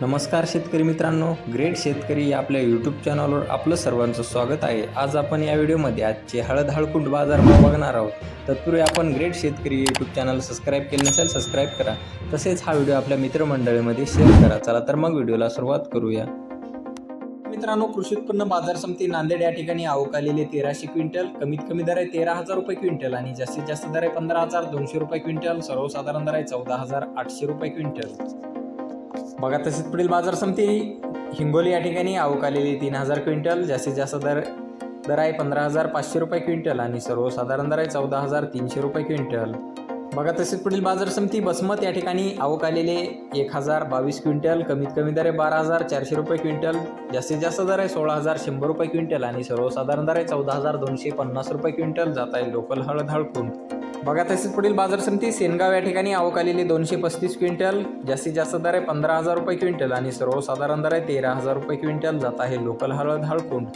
नमस्कार शेतकरी मित्रांनो ग्रेट शेतकरी या आपल्या यूट्यूब चॅनलवर आपलं सर्वांचं स्वागत आहे. आज आपण या व्हिडिओमध्ये आजचे हळद हळकुंड बाजारभाव बघणार आहोत. तत्पूर्वी आपण ग्रेट शेतकरी यूट्यूब चॅनल सबस्क्राईब केले नसेल सबस्क्राईब करा. तसेच हा व्हिडिओ आपल्या मित्रमंडळीमध्ये शेअर करा. चला तर मग व्हिडिओला सुरुवात करूया. मित्रांनो कृषी उत्पन्न बाजार समिती नांदेड या ठिकाणी आवक आलेले तेराशे क्विंटल. कमीत कमी दर आहे तेरा हजार रुपये क्विंटल आणि जास्तीत जास्त दर आहे पंधरा हजार दोनशे रुपये क्विंटल. सर्वसाधारण दर आहे चौदा हजार आठशे रुपये क्विंटल. बघा तसेच पुढील बाजार समिती हिंगोली या ठिकाणी आवक आलेली तीन हजार क्विंटल जास्तीत जास्त दर दर आहे पंधरा हजार पाचशे रुपये क्विंटल आणि सर्वसाधारण दर आहे चौदा हजार तीनशे रुपये क्विंटल. बघा तसेच पुढील बाजार समिती बसमत या ठिकाणी आवक आलेले एक हजार बावीस क्विंटल कमीत कमी दर आहे बारा हजार चारशे रुपये क्विंटल जास्तीत जास्त दर आहे सोळा हजार शंभर रुपये क्विंटल आणि सर्वसाधारण दर आहे चौदा हजार दोनशे पन्नास रुपये क्विंटल जात आहे लोकल हळद हळकून बघा तसेच पुढील बाजार समिती सेनगाव या ठिकाणी आवक आलेली दोनशे पस्तीस क्विंटल जास्तीत जास्त दर आहे पंधरा हजार रुपये क्विंटल आणि सर्वसाधारण दर आहे तेरा हजार रुपये क्विंटल. जात आहे लोकल हळद हळकुंड.